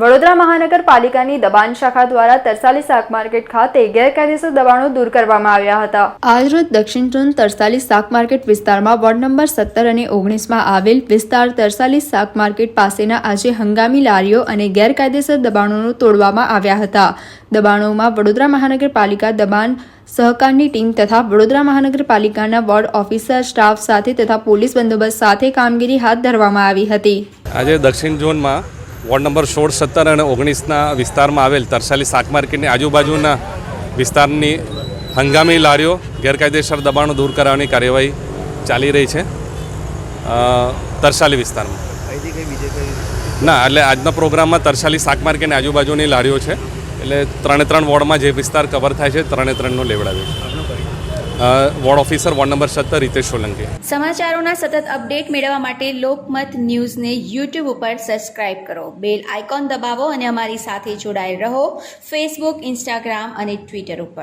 વડોદરા મહાનગરપાલિકાની દબાણ શાખા દ્વારા તરસાલી શાક માર્કેટ ખાતે ગેરકાયદેસર દબાણો દૂર કરવામાં આવ્યા હતા. આજરોજ દક્ષિણ ઝોન તરસાલી શાક માર્કેટ વિસ્તારમાં વોર્ડ નંબર સત્તર અને ઓગણીસમાં આવેલ વિસ્તાર તરસાલી શાક માર્કેટ પાસેના આજે હંગામી લારીઓ અને ગેરકાયદેસર દબાણોનો તોડવામાં આવ્યા હતા. દબાણોમાં વડોદરા મહાનગરપાલિકા દબાણ સહકારની ટીમ તથા વડોદરા મહાનગરપાલિકાના વોર્ડ ઓફિસર, સ્ટાફ સાથે તથા પોલીસ બંદોબસ્ત સાથે કામગીરી હાથ ધરવામાં આવી હતી. આજે દક્ષિણ ઝોનમાં વોર્ડ નંબર સોળ સત્તર અને ઓગણીસના વિસ્તારમાં આવેલ તરસાલી શાક માર્કેટની આજુબાજુના વિસ્તારની હંગામી લારીઓ ગેરકાયદેસર દબાણો દૂર કરવાની કાર્યવાહી ચાલી રહી છે તરસાલી વિસ્તારમાં. ના એટલે આજના પ્રોગ્રામમાં તરસાલી શાક માર્કેટની આજુબાજુની લારીઓ છે એટલે ત્રણે ત્રણ વોર્ડમાં જે વિસ્તાર કવર થાય છે ત્રણે ત્રણનો લેવડાવે છે. વોર્ડ ઓફિસર, વોર્ડ નંબર સત્તર, રીતેશ સોલંકી. સમાચારોના સતત અપડેટ મેળવવા માટે લોકમત ન્યૂઝને યુટ્યુબ ઉપર સબસ્ક્રાઇબ કરો. બેલ આઇકોન દબાવો અને અમારી સાથે જોડાયેલ રહો. ફેસબુક ઇન્સ્ટાગ્રામ અને ટ્વિટર ઉપર.